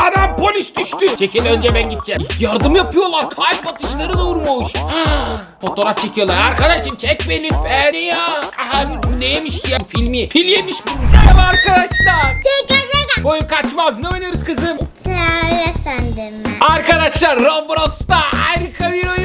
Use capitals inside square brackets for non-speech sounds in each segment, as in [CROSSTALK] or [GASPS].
Anam polis düştü. Çekil önce ben gideceğim. Yardım yapıyorlar. Kalp atışları durmuş. Ha, [GASPS] Fotoğraf çekiyorlar. Arkadaşım çek beni lütfen. Ne ya? Aha bu neymiş ya? Bu filmi. Fil yemiş bu. Merhaba arkadaşlar. Tekrar tekrar. Boyun kaçmaz. Ne oynuyoruz kızım? Söyle sandım ben. Arkadaşlar Roblox'ta harika bir oyun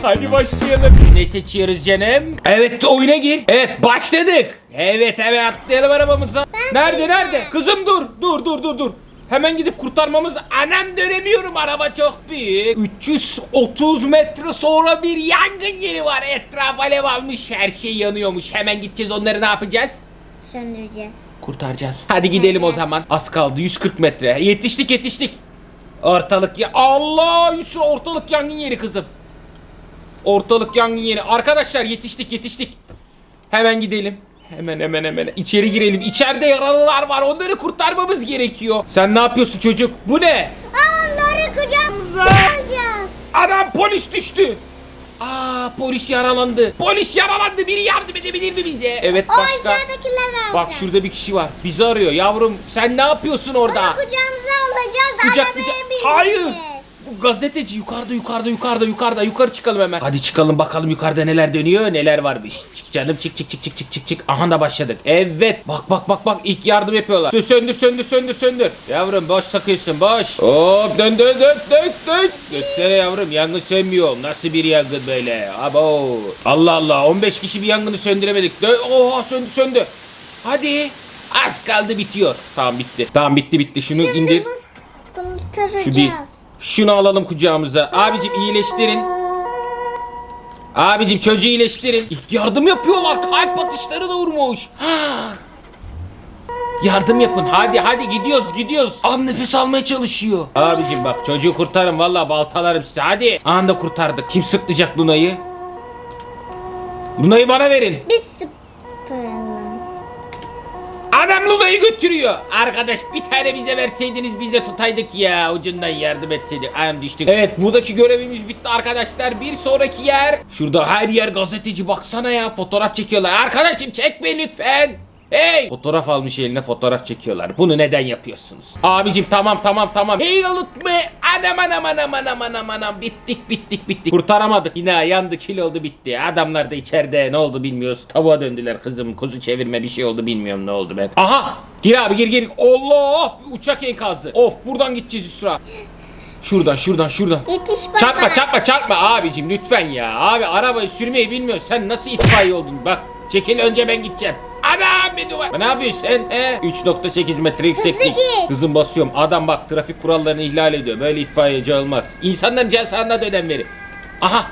[LAUGHS] Hadi başlayalım. Ne seçiyoruz canım? Evet oyuna gir. Evet başladık. Evet evet atlayalım arabamıza. Nerede nerede? Kızım dur. Dur dur dur dur. Hemen gidip kurtarmamız. Anam dönemiyorum araba çok büyük. 330 metre sonra bir yangın yeri var. Etraf alev almış. Her şey yanıyormuş. Hemen gideceğiz onları ne yapacağız? Söndüreceğiz. Kurtaracağız. Hadi gidelim o zaman. Az kaldı 140 metre. Yetiştik yetiştik. Ortalık ya Allah Yusuf ortalık yangın yeri kızım. Ortalık yangın yeri. Arkadaşlar yetiştik yetiştik. Hemen gidelim. Hemen hemen hemen içeri girelim. İçeride yaralılar var. Onları kurtarmamız gerekiyor. Sen ne yapıyorsun çocuk? Bu ne? Onları kucağımıza alacağız. Adam polis düştü. Aa polis yaralandı. Polis yaralandı. Biri yardım edebilir mi bize? Evet O başka. aşağıdakiler alacağız. Bak şurada bir kişi var. Bizi arıyor. Yavrum sen ne yapıyorsun orada? Onu kucağımıza alacağız. Kucak kucak. bineceğiz. Hayır. Bu gazeteci yukarıda yukarıda yukarıda yukarıda yukarı çıkalım hemen. Hadi çıkalım bakalım yukarıda neler dönüyor neler varmış. Çık canım çık çık çık çık çık çık çık. Aha da başladık. Evet bak bak bak bak ilk yardım yapıyorlar. Sö- Söndür söndür söndür söndür. Yavrum boş sakıyorsun boş. Hop dön dön dön dön dön. Götsene yavrum yangın sönmüyor. Nasıl bir yangın böyle? Abo. Allah Allah 15 kişi bir yangını söndüremedik. Dön. Oha söndü söndü. Hadi. Az kaldı bitiyor. Tamam bitti. Tamam bitti bitti. Şunu Şimdi indir. Şu bir. Şunu alalım kucağımıza. Abicim iyileştirin. Abicim çocuğu iyileştirin. İlk yardım yapıyorlar. Kalp atışları durmuş. Ha. Yardım yapın. Hadi hadi gidiyoruz gidiyoruz. Am nefes almaya çalışıyor. Abicim bak çocuğu kurtarın. Vallahi baltalarım size. Hadi. Anda kurtardık. Kim sırtlayacak Luna'yı? Luna'yı bana verin. Biz sıfıralım. Adam Luna'yı götürüyor. Arkadaş bir tane bize verseydiniz biz de tutaydık ya. Ucundan yardım etseydik. Ayağım düştük. Evet buradaki görevimiz bitti arkadaşlar. Bir sonraki yer. Şurada her yer gazeteci baksana ya. Fotoğraf çekiyorlar. Arkadaşım çekme lütfen. Hey! Fotoğraf almış eline fotoğraf çekiyorlar. Bunu neden yapıyorsunuz? Abicim tamam tamam tamam. Hey mı? Anam anam anam anam anam anam. Bittik bittik bittik. Kurtaramadık. Yine yandı kil oldu bitti. Adamlar da içeride ne oldu bilmiyoruz. Tavuğa döndüler kızım. Kuzu çevirme bir şey oldu bilmiyorum ne oldu ben. Aha! Gir abi gir gir. Allah! Bir uçak enkazı. Of buradan gideceğiz Üsra. Şuradan şuradan şuradan. Yetiş baba. Çarpma çarpma çarpma abicim lütfen ya. Abi arabayı sürmeyi bilmiyorsun. Sen nasıl itfaiye oldun? Bak çekil önce ben gideceğim. Anam beni var. Ne yapıyorsun sen? He? 3.8 metre yükseklik. git. Kızım basıyorum. Adam bak trafik kurallarını ihlal ediyor. Böyle itfaiyeci olmaz. İnsanların can sağlığına da önem verin. Aha.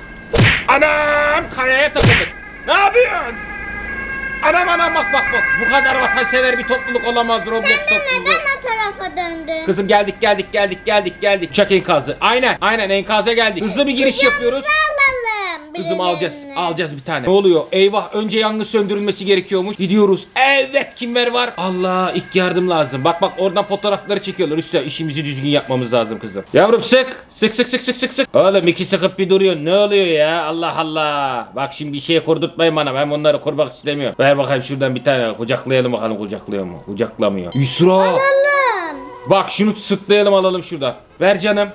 Anam kayaya takıldık. Ne yapıyorsun? Anam anam bak bak bak. Bu kadar vatansever bir topluluk olamaz Roblox Sen de topluluğu. neden o tarafa döndün? Kızım geldik geldik geldik geldik geldik. Uçak enkazı. Aynen aynen enkaza geldik. Hızlı bir giriş yapıyoruz. Kızım alacağız. Alacağız bir tane. Ne oluyor? Eyvah önce yangın söndürülmesi gerekiyormuş. Gidiyoruz. Evet kimler var? Allah ilk yardım lazım. Bak bak oradan fotoğrafları çekiyorlar. Üstüne işimizi düzgün yapmamız lazım kızım. Yavrum sık. Sık sık sık sık sık sık. Oğlum iki sıkıp bir duruyor. Ne oluyor ya? Allah Allah. Bak şimdi bir şeye kurdurtmayın bana. Ben bunları kurmak istemiyorum. Ver bakayım şuradan bir tane. Kucaklayalım bakalım kucaklıyor mu? Kucaklamıyor. Yusra. Alalım. Bak şunu sıklayalım alalım şuradan. Ver canım.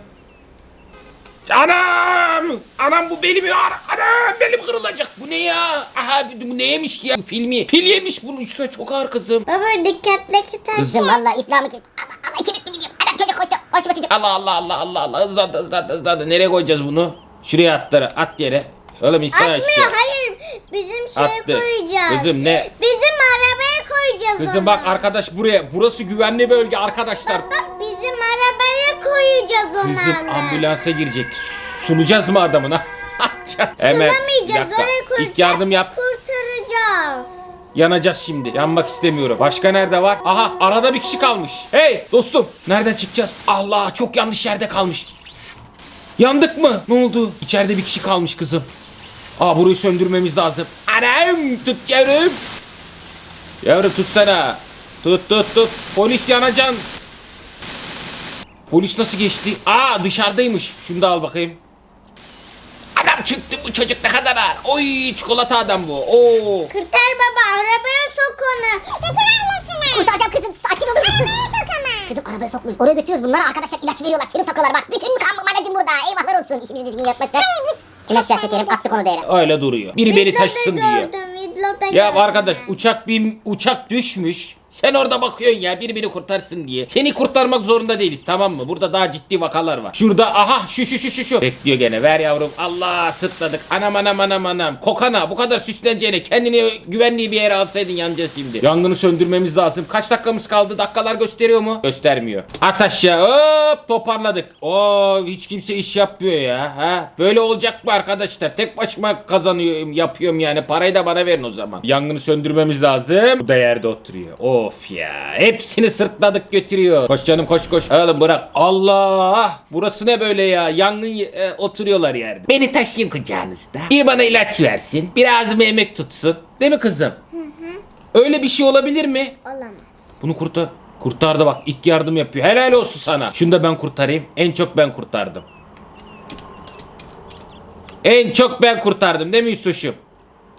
Anam! Anam bu belim ya. Anam belim kırılacak. Bu ne ya? Aha bu neymiş ki ya? Filmi. Fil yemiş bunun üstüne çok ağır kızım. Baba dikkatli gitar. Kızım. Valla iflahımı kes. Ama, ama kilitli gidiyorum. Adam çocuk koştu. Koşma çocuk. Allah Allah Allah Allah Allah. Hızlandı hızlandı hızlandı. Nereye koyacağız bunu? Şuraya atları at yere. Oğlum insan Atmıyor aşağı. hayır. Bizim şeye Attı. koyacağız. Kızım ne? Bizim arabaya koyacağız Kızım onu. bak arkadaş buraya. Burası güvenli bölge arkadaşlar. Bak bizim arabaya koyacağız onu. Kızım ambulansa girecek. Sunacağız mı adamına? Hemen. Bir Sulamayacağız dakika. oraya koyacağız. İlk yardım yap. Kurtaracağız. Yanacağız şimdi. Yanmak istemiyorum. Başka nerede var? Aha arada bir kişi kalmış. Hey dostum. Nereden çıkacağız? Allah çok yanlış yerde kalmış. Yandık mı? Ne oldu? İçeride bir kişi kalmış kızım. Aa burayı söndürmemiz lazım. Anam tut yavrum. Yavrum tutsana. Tut tut tut. Polis yanacan. Polis nasıl geçti? Aa dışarıdaymış. Şunu da al bakayım. Adam çıktı bu çocuk ne kadar ağır. Oy çikolata adam bu. Oo. Kurtar baba arabaya sok onu. Kurtaracağım kızım. Sakin olur musun? arabaya sokmuyoruz. Oraya götürüyoruz. Bunlara arkadaşlar ilaç veriyorlar. Serum takıyorlar. Bak bütün kan magazin burada. Eyvahlar olsun. İşimizi düzgün yapmazsak. İn aşağı şekerim. Attık onu da yere. Öyle duruyor. Biri beni taşısın diyor. Ya gördüm. arkadaş uçak bir uçak düşmüş. Sen orada bakıyorsun ya biri beni kurtarsın diye. Seni kurtarmak zorunda değiliz tamam mı? Burada daha ciddi vakalar var. Şurada aha şu şu şu şu şu. Bekliyor gene ver yavrum. Allah sırtladık. Anam anam anam anam. Kokana bu kadar süsleneceğine kendini güvenli bir yere alsaydın yanacağız şimdi. Yangını söndürmemiz lazım. Kaç dakikamız kaldı? Dakikalar gösteriyor mu? Göstermiyor. At aşağı hop toparladık. Oo hiç kimse iş yapmıyor ya. Ha? Böyle olacak mı arkadaşlar? Tek başıma kazanıyorum yapıyorum yani. Parayı da bana verin o zaman. Yangını söndürmemiz lazım. Bu da yerde oturuyor. Of ya. Hepsini sırtladık götürüyor. Koş canım koş koş. Oğlum bırak. Allah. Burası ne böyle ya? Yangın e, oturuyorlar yerde. Beni taşıyın kucağınızda. Bir bana ilaç versin. Bir ağzıma yemek tutsun. Değil mi kızım? Öyle bir şey olabilir mi? Olamaz. Bunu kurtar. Kurtardı bak ilk yardım yapıyor. Helal olsun sana. Şunu da ben kurtarayım. En çok ben kurtardım. En çok ben kurtardım değil mi Yusuf'um?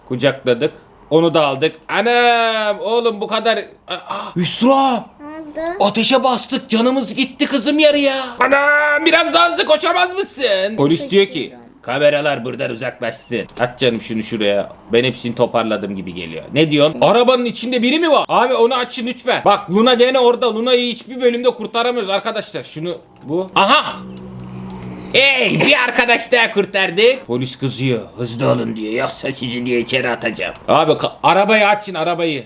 Kucakladık. Onu da aldık. Anam oğlum bu kadar... Aa! Ne oldu? Ateşe bastık canımız gitti kızım yarıya. Anam biraz daha hızlı koşamaz mısın? Polis diyor ki kameralar buradan uzaklaşsın. At canım şunu şuraya. Ben hepsini toparladım gibi geliyor. Ne diyorsun? Arabanın içinde biri mi var? Abi onu açın lütfen. Bak Luna gene orada. Luna'yı hiçbir bölümde kurtaramıyoruz arkadaşlar. Şunu bu. Aha! Ey bir arkadaş daha kurtardık. Polis kızıyor. Hızlı olun diyor. Yoksa sizi diye içeri atacağım. Abi arabayı açın arabayı.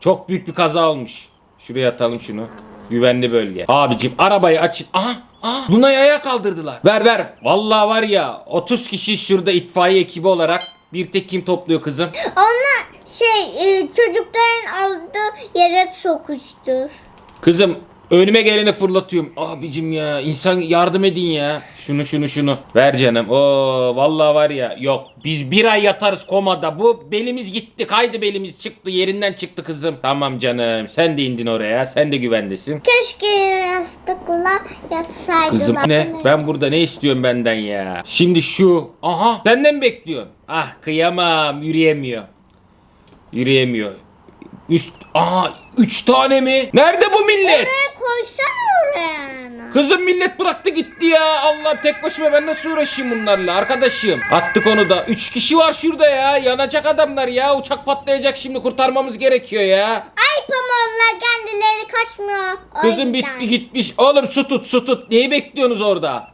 Çok büyük bir kaza olmuş. Şuraya atalım şunu. Güvenli bölge. Abicim arabayı açın. Aha. Aha. Luna'yı ayağa kaldırdılar. Ver ver. Vallahi var ya 30 kişi şurada itfaiye ekibi olarak bir tek kim topluyor kızım? Onlar şey e, çocukların aldığı yere sokuştur. Kızım önüme geleni fırlatıyorum. Abicim ya insan yardım edin ya. Şunu şunu şunu. Ver canım. Oo vallahi var ya yok. Biz bir ay yatarız komada. Bu belimiz gitti. Kaydı belimiz çıktı. Yerinden çıktı kızım. Tamam canım. Sen de indin oraya. Sen de güvendesin. Keşke yastıkla yatsaydılar. Kızım ne? Ben burada ne istiyorum benden ya? Şimdi şu. Aha. Senden mi bekliyorsun? Ah kıyamam. Yürüyemiyor. Yürüyemiyor. Üst. Aha. Üç tane mi? Nerede bu millet? Oraya koysana oraya. Kızım millet bıraktı gitti ya. Allah tek başıma ben nasıl uğraşayım bunlarla arkadaşım. Attık onu da. Üç kişi var şurada ya. Yanacak adamlar ya. Uçak patlayacak şimdi kurtarmamız gerekiyor ya. Ay onlar kendileri kaçmıyor. O Kızım yüzden. bitti gitmiş. Oğlum su tut su tut. Neyi bekliyorsunuz orada?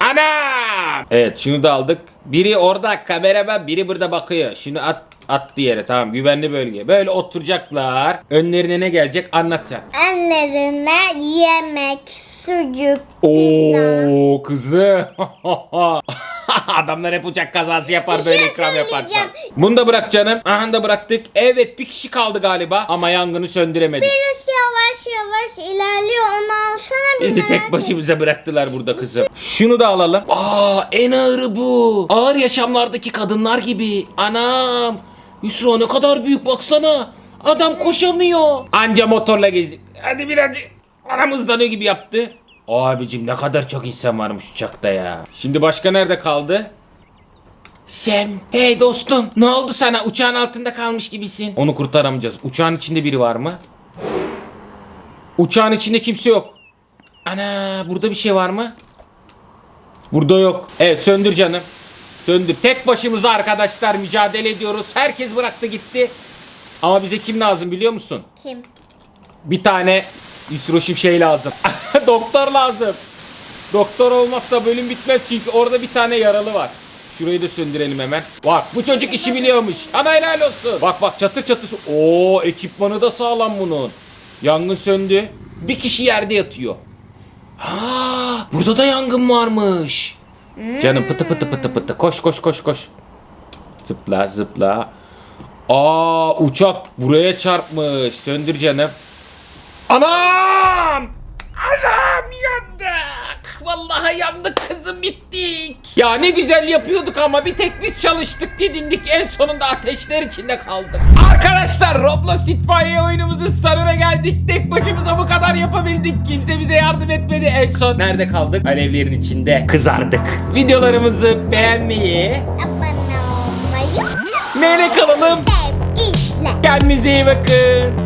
Ana! Evet şunu da aldık. Biri orada kameraman biri burada bakıyor. Şunu at attı yere tamam güvenli bölge. Böyle oturacaklar. Önlerine ne gelecek anlat sen. Ellerine yemek, sucuk, pizza. Oo kızı. [LAUGHS] Adamlar hep uçak kazası yapar Bir böyle şey ikram yaparsan. söyleyeceğim. Bunu da bırak canım. Aha da bıraktık. Evet bir kişi kaldı galiba ama yangını söndüremedik. Birisi yavaş yavaş ilerliyor. Onu alsana bir Bizi merak tek başımıza bıraktılar burada kızım. Şunu da alalım. Aa en ağırı bu. Ağır yaşamlardaki kadınlar gibi. Anam. Yusra ne kadar büyük baksana. Adam koşamıyor. Anca motorla gezi. Hadi birazcık. Anam hızlanıyor gibi yaptı. Abicim ne kadar çok insan varmış uçakta ya. Şimdi başka nerede kaldı? Sam, hey dostum. Ne oldu sana? Uçağın altında kalmış gibisin. Onu kurtaramayacağız. Uçağın içinde biri var mı? Uçağın içinde kimse yok. Ana burada bir şey var mı? Burada yok. Evet söndür canım. Söndür. Tek başımıza arkadaşlar mücadele ediyoruz. Herkes bıraktı gitti. Ama bize kim lazım biliyor musun? Kim? Bir tane Yusroşim şey lazım. [LAUGHS] Doktor lazım. Doktor olmazsa bölüm bitmez çünkü orada bir tane yaralı var. Şurayı da söndürelim hemen. Bak bu çocuk işi biliyormuş. Ana helal olsun. Bak bak çatır çatır. Oo ekipmanı da sağlam bunun. Yangın söndü. Bir kişi yerde yatıyor. Ha, burada da yangın varmış. Canım pıtı pıtı pıtı pıtı. Koş koş koş koş. Zıpla zıpla. Aa uçak buraya çarpmış. Söndür canım. Anam! Anam yandık. Vallahi yandık kızım bittik. Ya ne güzel yapıyorduk ama bir tek biz çalıştık didindik en sonunda ateşler içinde kaldık. Arkadaşlar Roblox itfaiye oyunumuzun sonuna geldik. Tek başımıza bu kadar yapabildik. Kimse bize yardım etmedi. En son nerede kaldık? Alevlerin içinde kızardık. Videolarımızı beğenmeyi, Abone olmayı neyle kalalım? sevgiyle. Kendinize iyi bakın.